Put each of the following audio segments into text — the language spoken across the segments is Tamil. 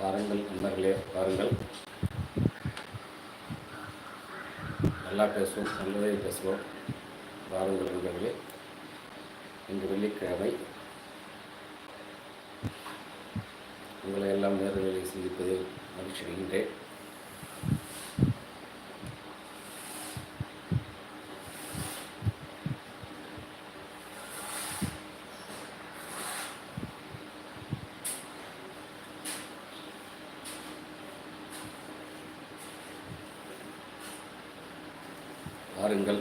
பாருங்கள் நண்பர்களே பாருங்கள் நல்லா பேசுவோம் நல்லதே பேசுவோம். பாருங்கள் நண்பர்களே. இன்று வெள்ளிக்கிழமை. உங்களை எல்லாம் நேரில் சந்திப்பதில் மகிழ்ச்சி அடைகின்றேன். வாருங்கள்.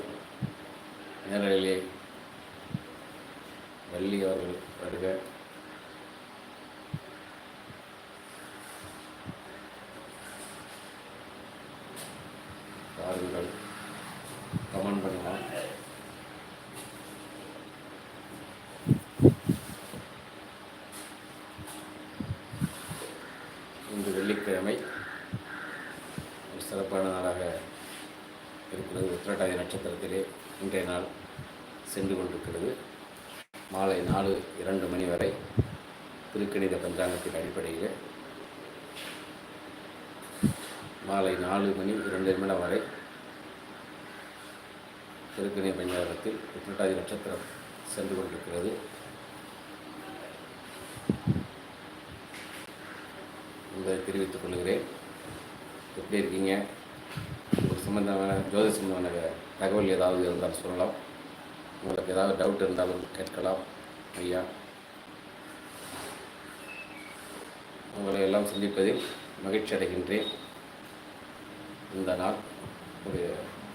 நேரலே வள்ளி அவர்கள் வருக. வாருங்கள். கமெண்ட் பண்ணலாம் இன்று வெள்ளிக்கிழமை ஒரு சிறப்பான நாளாக இருக்கிறது உத்திரட்டாதி நட்சத்திரத்திலே இன்றைய நாள் சென்று கொண்டிருக்கிறது. மாலை நாலு இரண்டு மணி வரை திருக்கணித பஞ்சாங்கத்தின் அடிப்படையில். மாலை நாலு மணி இரண்டு நிமிடம் வரை திருக்கணித பஞ்சாங்கத்தில் உத்திரட்டாதி நட்சத்திரம் சென்று கொண்டிருக்கிறது. என்பதை தெரிவித்துக் கொள்கிறேன். எப்படி இருக்கீங்க? ஒரு சம்பந்தமான ஜோதி சம்பந்தமான தகவல் ஏதாவது இருந்தாலும் சொல்லலாம். உங்களுக்கு ஏதாவது டவுட் இருந்தாலும் கேட்கலாம் ஐயா. உங்களை எல்லாம் சந்திப்பதில் மகிழ்ச்சி அடைகின்றேன். இந்த நாள் ஒரு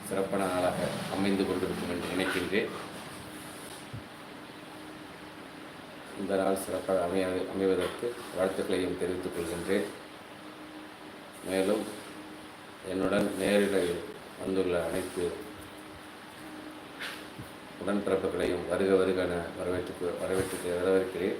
சிறப்பான நாளாக அமைந்து கொண்டிருக்கும் என்று நினைக்கின்றேன். இந்த நாள் சிறப்பாக அமைய அமைவதற்கு வாழ்த்துக்களையும் தெரிவித்துக் கொள்கின்றேன். மேலும் என்னுடன் நேரில் வந்துள்ள அனைத்து உடன்பிறப்புகளையும் வருக வருக என வரவேற்று வரவேற்று வரவேற்கிறேன்.